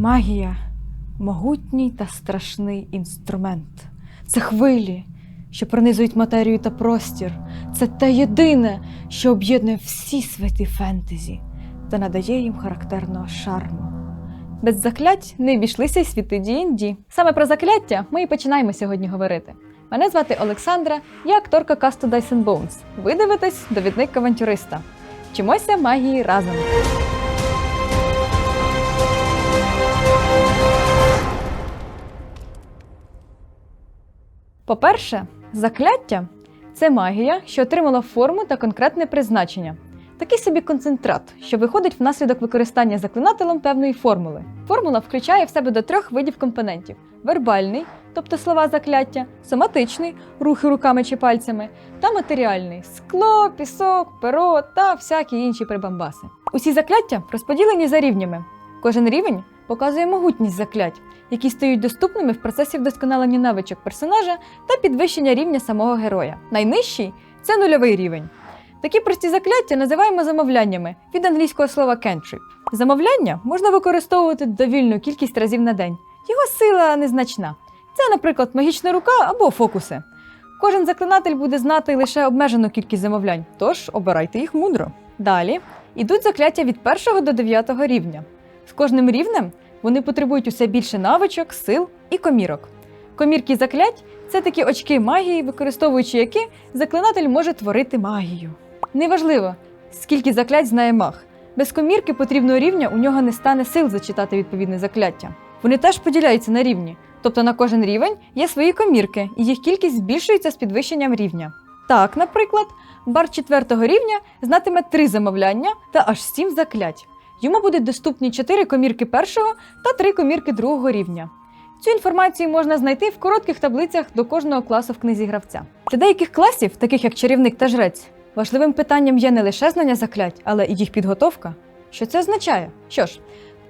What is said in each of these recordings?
Магія могутній та страшний інструмент. Це хвилі, що пронизують матерію та простір. Це те єдине, що об'єднує всі світи фентезі та надає їм характерного шарму. Без заклять не обійшлися й світи D&D. Саме про закляття ми і починаємо сьогодні говорити. Мене звати Олександра, я акторка касту Dice and Bones. Ви дивитесь довідник авантюриста. Вчимося магії разом. По-перше, закляття це магія, що отримала форму та конкретне призначення. Такий собі концентрат, що виходить внаслідок використання заклинателем певної формули. Формула включає в себе до трьох видів компонентів: вербальний, тобто слова закляття, соматичний рухи руками чи пальцями, та матеріальний скло, пісок, перо та всякі інші прибамбаси. Усі закляття розподілені за рівнями. Кожен рівень показує могутність заклять, які стають доступними в процесі вдосконалення навичок персонажа та підвищення рівня самого героя. Найнижчий це нульовий рівень. Такі прості закляття називаємо замовляннями від англійського слова cantrip. Замовляння можна використовувати довільну кількість разів на день. Його сила незначна. Це, наприклад, магічна рука або фокуси. Кожен заклинатель буде знати лише обмежену кількість замовлянь, тож обирайте їх мудро. Далі ідуть закляття від 1 до 9 рівня. З кожним рівнем вони потребують усе більше навичок, сил і комірок. Комірки заклять це такі очки магії, використовуючи які заклинатель може творити магію. Неважливо, скільки заклять знає маг. Без комірки потрібного рівня у нього не стане сил зачитати відповідне закляття. Вони теж поділяються на рівні, тобто на кожен рівень є свої комірки, і їх кількість збільшується з підвищенням рівня. Так, наприклад, бар четвертого рівня знатиме три замовляння та аж сім заклять. Йому будуть доступні 4 комірки першого та 3 комірки другого рівня. Цю інформацію можна знайти в коротких таблицях до кожного класу в книзі гравця. Для деяких класів, таких як чарівник та жрець, важливим питанням є не лише знання заклять, але і їх підготовка. Що це означає? Що ж,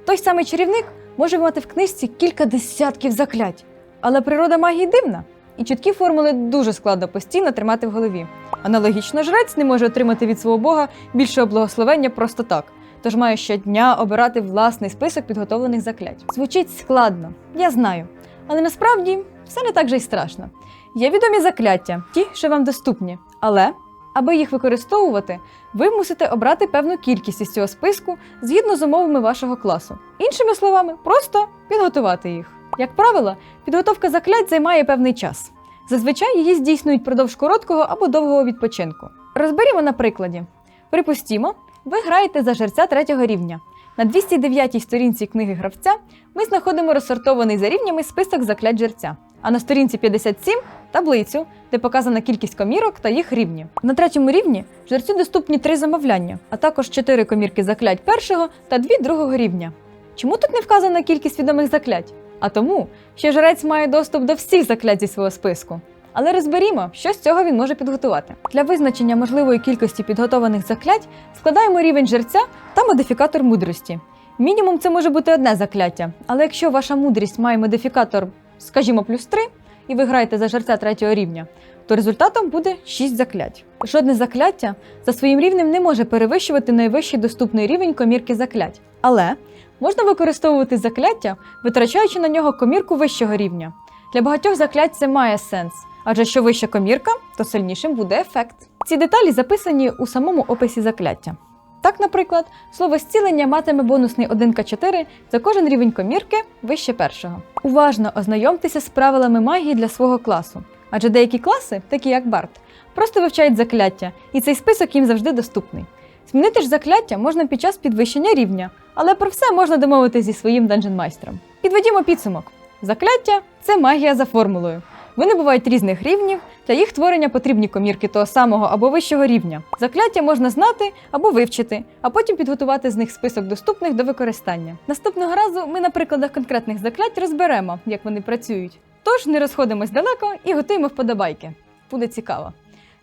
той самий чарівник може мати в книжці кілька десятків заклять, але природа магії дивна, і чіткі формули дуже складно постійно тримати в голові. Аналогічно, жрець не може отримати від свого бога більшого благословення просто так тож маю щодня обирати власний список підготовлених заклять. Звучить складно, я знаю, але насправді все не так же й страшно. Є відомі закляття, ті, що вам доступні, але аби їх використовувати, ви мусите обрати певну кількість із цього списку згідно з умовами вашого класу. Іншими словами, просто підготувати їх. Як правило, підготовка заклять займає певний час. Зазвичай її здійснюють продовж короткого або довгого відпочинку. Розберімо на прикладі. Припустімо, ви граєте за жерця третього рівня. На 209-й сторінці книги гравця ми знаходимо розсортований за рівнями список заклять жерця. А на сторінці 57 таблицю, де показана кількість комірок та їх рівні. На третьому рівні жерцю доступні три замовляння, а також чотири комірки заклять першого та дві другого рівня. Чому тут не вказана кількість відомих заклять? А тому, що жрець має доступ до всіх заклять зі свого списку. Але розберімо, що з цього він може підготувати. Для визначення можливої кількості підготованих заклять складаємо рівень жерця та модифікатор мудрості. Мінімум це може бути одне закляття, але якщо ваша мудрість має модифікатор, скажімо, плюс 3, і ви граєте за жерця третього рівня, то результатом буде 6 заклять. Жодне закляття за своїм рівнем не може перевищувати найвищий доступний рівень комірки заклять. Але можна використовувати закляття, витрачаючи на нього комірку вищого рівня. Для багатьох заклять це має сенс. Адже що вища комірка, то сильнішим буде ефект. Ці деталі записані у самому описі закляття. Так, наприклад, слово зцілення матиме бонусний 1К4 за кожен рівень комірки вище першого. Уважно ознайомтеся з правилами магії для свого класу, адже деякі класи, такі як Барт, просто вивчають закляття, і цей список їм завжди доступний. Змінити ж закляття можна під час підвищення рівня, але про все можна домовитися зі своїм данжен-майстром. Підведімо підсумок: закляття це магія за формулою. Вони бувають різних рівнів, для їх творення потрібні комірки того самого або вищого рівня. Закляття можна знати або вивчити, а потім підготувати з них список доступних до використання. Наступного разу ми на прикладах конкретних заклять розберемо, як вони працюють. Тож не розходимось далеко і готуємо вподобайки. Буде цікаво.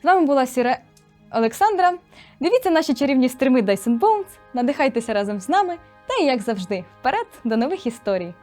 З вами була Сіре Олександра. Дивіться наші чарівні стрими Dyson Bones, надихайтеся разом з нами та, як завжди, вперед до нових історій.